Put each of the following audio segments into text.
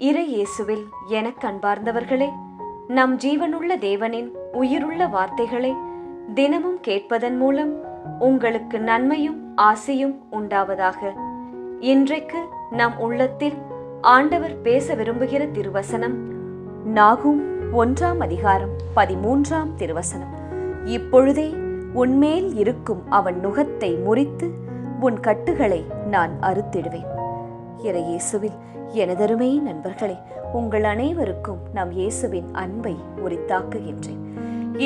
இறை இயேசுவில் எனக் அன்பார்ந்தவர்களே நம் ஜீவனுள்ள தேவனின் உயிருள்ள வார்த்தைகளை தினமும் கேட்பதன் மூலம் உங்களுக்கு நன்மையும் ஆசையும் உண்டாவதாக. இன்றைக்கு நம் உள்ளத்தில் ஆண்டவர் பேச விரும்புகிற திருவசனம் நாகும் ஒன்றாம் அதிகாரம் பதிமூன்றாம் திருவசனம். இப்பொழுதே உன்மேல் இருக்கும் அவன் நுகத்தை முறித்து உன் கட்டுகளை நான் அறுத்திடுவேன். இறை இயேசுவில் எனதருமை நண்பர்களே உங்கள் அனைவருக்கும் நாம் இயேசுவின் அன்பை உரித்தாக்குகின்றேன்.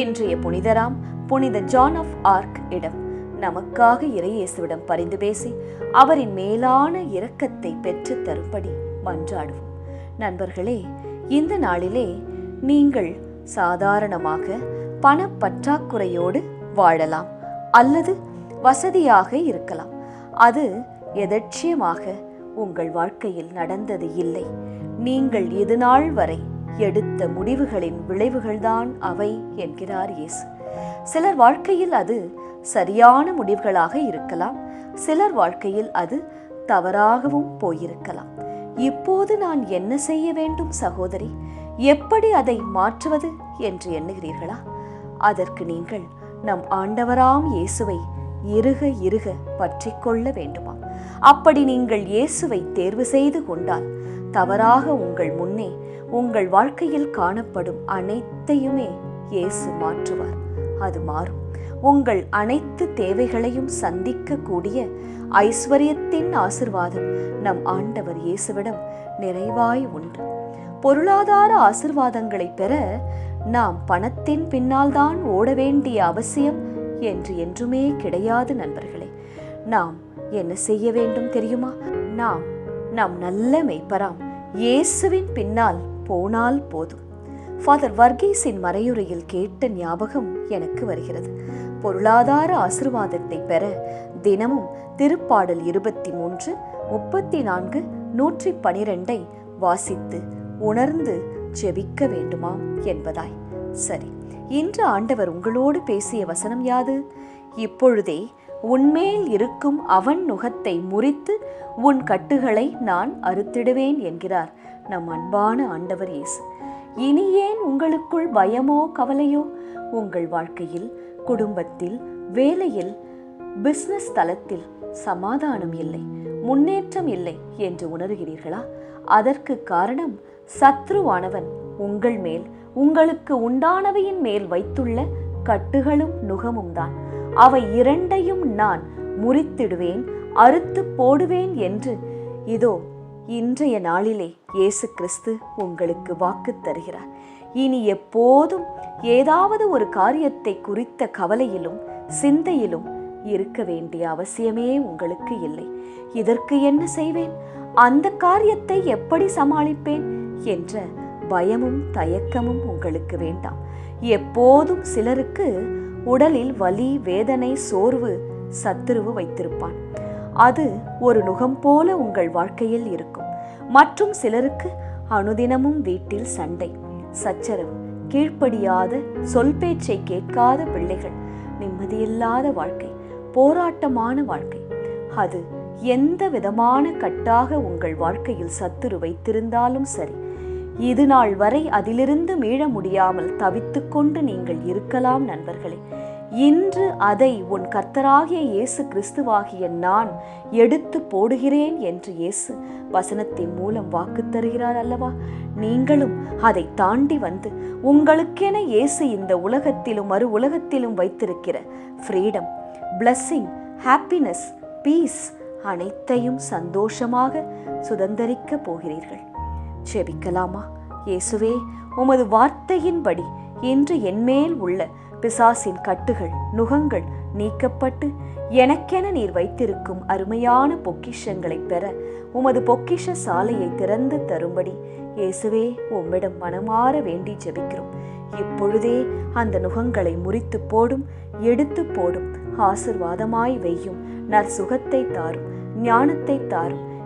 இன்றைய புனிதராம் புனித ஜான் ஆஃப் ஆர்க் இடம். நமக்காக இறை இயேசுவிடம் பரிந்து பேசி அவரின் மேலான இரக்கத்தை பெற்று தரும்படி மன்றாடுவோம். நண்பர்களே இந்த நாளிலே நீங்கள் சாதாரணமாக பணப்பற்றாக்குறையோடு வாழலாம் அல்லது வசதியாக இருக்கலாம். அது எதட்சியமாக உங்கள் வாழ்க்கையில் நடந்தது இல்லை. நீங்கள் இது நாள் வரை எடுத்த முடிவுகளின் விளைவுகள்தான் அவை என்கிறார் இயேசு. சிலர் வாழ்க்கையில் அது சரியான முடிவுகளாக இருக்கலாம். சிலர் வாழ்க்கையில் அது தவறாகவும் போயிருக்கலாம். இப்போது நான் என்ன செய்ய வேண்டும் சகோதரி? எப்படி அதை மாற்றுவது என்று எண்ணுகிறீர்களா? அதற்கு நீங்கள் நம் ஆண்டவராம் இயேசுவை இருக இருக பற்றி கொள்ள வேண்டுமா? அப்படி நீங்கள் இயேசுவை தேர்வு செய்து கொண்டால் தவறாக உங்கள் முன்னே உங்கள் வாழ்க்கையில் காணப்படும் அனைத்தையுமே இயேசு மாற்றுவார். அது மாறும். உங்கள் அனைத்து தேவைகளையும் சந்திக்கக்கூடிய ஐஸ்வர்யத்தின் ஆசிர்வாதம் நம் ஆண்டவர் இயேசுவிடம் நிறைவாய் உண்டு. பொருளாதார ஆசிர்வாதங்களை பெற நாம் பணத்தின் பின்னால் தான் ஓட வேண்டிய அவசியம் என்று என்றுமே கிடையாது நண்பர்களே. நாம் என்ன செய்ய வேண்டும் தெரியுமா? நாம் நம் நல்ல மெய்ப்பராம் இயேசுவின் பின்னால் போனால் போதும். ஃபாதர் வர்கீஸின் மறையுறையில் கேட்ட ஞாபகம் எனக்கு வருகிறது. பொருளாதார ஆசிர்வாதத்தை பெற தினமும் திருப்பாடல் இருபத்தி மூன்று முப்பத்தி நான்கு நூற்றி பனிரெண்டை வாசித்து உணர்ந்து ஜெபிக்க வேண்டுமாம் என்பதாய். சரி. இன்று ஆண்டவர் உங்களோடு பேசிய வசனம் யாது? இப்பொழுதே உன்மேல் இருக்கும் அவன் நுகத்தை முறித்து உன் கட்டுகளை நான் அறுத்திடுவேன் என்கிறார் நம் அன்பான ஆண்டவர் இயேசு. இனி ஏன் உங்களுக்குள் பயமோ கவலையோ? உங்கள் வாழ்க்கையில் குடும்பத்தில் வேலையில் பிசினஸ் தளத்தில் சமாதானம் இல்லை முன்னேற்றம் இல்லை என்று உணர்கிறீர்களா? அதற்கு காரணம் சத்ருவானவன் உங்கள் மேல் உங்களுக்கு உண்டானவையின் மேல் வைத்துள்ள கட்டுகளும் நுகமும் தான் அவை இரண்டையும் நான் முறித்திடுவேன் அறுத்து போடுவேன் என்று. இதோ இன்றைய நாளிலே இயேசு கிறிஸ்து உங்களுக்கு வாக்கு தருகிறார். இனி எப்போதும் ஏதாவது ஒரு காரியத்தை குறித்த கவலையிலும் சிந்தையிலும் இருக்க வேண்டிய அவசியமே உங்களுக்கு இல்லை. இதற்கு என்ன செய்வேன்? அந்த காரியத்தை எப்படி சமாளிப்பேன்? என்ற பயமும் தயக்கமும் உங்களுக்கு வேண்டாம். எப்போதும் சிலருக்கு உடலில் வலி வேதனை சோர்வு சத்துருவு வைத்திருப்பான். அது ஒரு நுகம் போல உங்கள் வாழ்க்கையில் இருக்கும். மற்றும் சிலருக்கு அனுதினமும் வீட்டில் சண்டை சச்சரவு கீழ்ப்படியாத சொல் பேச்சை கேட்காத பிள்ளைகள் நிம்மதியில்லாத வாழ்க்கை போராட்டமான வாழ்க்கை. அது எந்த விதமான கட்டாக உங்கள் வாழ்க்கையில் சத்துரு வைத்திருந்தாலும் சரி இது நாள் வரை அதிலிருந்து மீள முடியாமல் தவித்துக்கொண்டு நீங்கள் இருக்கலாம் நண்பர்களே. இன்று அதை உன் கர்த்தராகிய இயேசு கிறிஸ்துவாகிய நான் எடுத்து போடுகிறேன் என்று இயேசு வசனத்தின் மூலம் வாக்கு தருகிறார் அல்லவா? நீங்களும் அதை தாண்டி வந்து உங்களுக்கென இயேசு இந்த உலகத்திலும் மறு உலகத்திலும் வைத்திருக்கிற ஃப்ரீடம் பிளஸ்ஸிங் ஹாப்பினஸ் பீஸ் அனைத்தையும் சந்தோஷமாக சுதந்திரிக்க போகிறீர்கள். ஜெபிக்கலாமா இயேசுவே உமது வார்த்தையின்படி இன்று என்மேல் உள்ள பிசாசின் கட்டுகள் நுகங்கள் நீக்கப்பட்டு எனக்கென நீர் வைத்திருக்கும் அருமையான பொக்கிஷங்களை பெற உமது பொக்கிஷ சாலையை திறந்து தரும்படி இயேசுவே உம்மிடம் மனமாற வேண்டி ஜெபிக்கிறோம். இப்பொழுதே அந்த நுகங்களை முறித்து போடும் எடுத்து போடும் ஆசிர்வாதமாய் வெய்யும் நற்சுகத்தை தாரும் ஞானத்தை தாரும்